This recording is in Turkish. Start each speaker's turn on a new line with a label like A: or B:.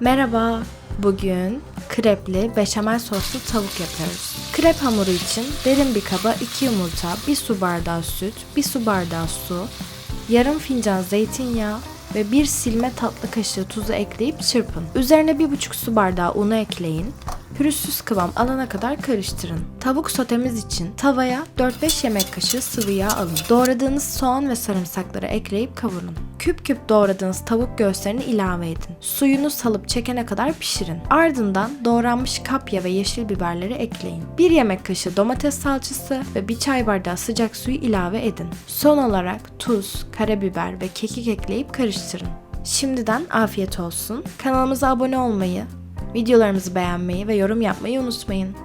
A: Merhaba. Bugün krepli beşamel soslu tavuk yapıyoruz. Krep hamuru için derin bir kaba 2 yumurta, 1 su bardağı süt, 1 su bardağı su, yarım fincan zeytinyağı ve 1 silme tatlı kaşığı tuzu ekleyip çırpın. Üzerine 1,5 su bardağı unu ekleyin. Pürüzsüz kıvam alana kadar karıştırın. Tavuk sotemiz için tavaya 4-5 yemek kaşığı sıvı yağ alın. Doğradığınız soğan ve sarımsakları ekleyip kavurun. Küp küp doğradığınız tavuk göğüslerini ilave edin. Suyunu salıp çekene kadar pişirin. Ardından doğranmış kapya ve yeşil biberleri ekleyin. 1 yemek kaşığı domates salçası ve 1 çay bardağı sıcak suyu ilave edin. Son olarak tuz, karabiber ve kekik ekleyip karıştırın. Şimdiden afiyet olsun. Kanalımıza abone olmayı, videolarımızı beğenmeyi ve yorum yapmayı unutmayın.